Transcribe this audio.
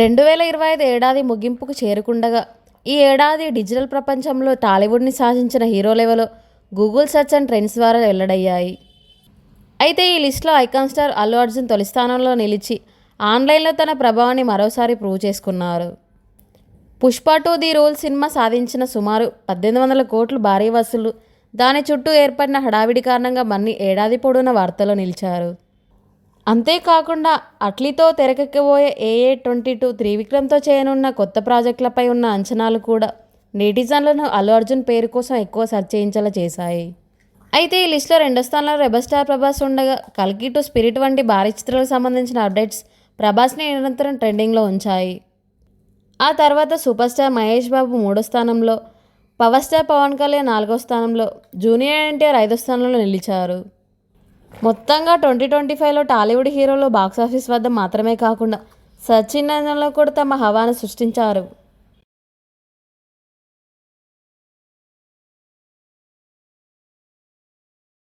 రెండు వేల ఇరవై ఐదు ఏడాది ముగింపుకు చేరుకుండగా ఈ ఏడాది డిజిటల్ ప్రపంచంలో టాలీవుడ్ని సాధించిన హీరోలెవలో గూగుల్ సెర్చ్ అండ్ ట్రెండ్స్ ద్వారా వెల్లడయ్యాయి. అయితే ఈ లిస్ట్లో ఐకాన్ స్టార్ అల్లు అర్జున్ తొలి స్థానంలో నిలిచి ఆన్లైన్లో తన ప్రభావాన్ని మరోసారి ప్రూవ్ చేసుకున్నారు. Pushpa two the rule cinema సాధించిన సుమారు పద్దెనిమిది వందల కోట్లు భారీ వసూలు దాని చుట్టూ ఏర్పడిన హడావిడి కారణంగా మన్ని ఏడాది పొడవున వార్తల్లో నిలిచారు. అంతేకాకుండా అట్లీతో తెరకెక్కబోయే ఏఏ ట్వంటీ టూ త్రివిక్రమ్తో చేయనున్న కొత్త ప్రాజెక్టులపై ఉన్న అంచనాలు కూడా నెటిజన్లను అల్లు అర్జున్ పేరు కోసం ఎక్కువ సెర్చ్ చేయించేలా చేశాయి. అయితే ఈ లిస్టులో రెండో స్థానంలో రెబల్ స్టార్ ప్రభాస్ ఉండగా కల్కి టు స్పిరిట్ వంటి భారీ చిత్రాలకు సంబంధించిన అప్డేట్స్ ప్రభాస్ని నిరంతరం ట్రెండింగ్లో ఉంచాయి. ఆ తర్వాత సూపర్ స్టార్ మహేష్ బాబు మూడో స్థానంలో పవర్ స్టార్ పవన్ కళ్యాణ్ నాలుగో స్థానంలో జూనియర్ ఎన్టీఆర్ ఐదో స్థానంలో నిలిచారు. మొత్తంగా ట్వంటీ ట్వంటీ ఫైవ్లో టాలీవుడ్ హీరోలు బాక్సాఫీస్ వద్ద మాత్రమే కాకుండా సచిన్ నందనలో కూడా తమ హవాను సృష్టించారు.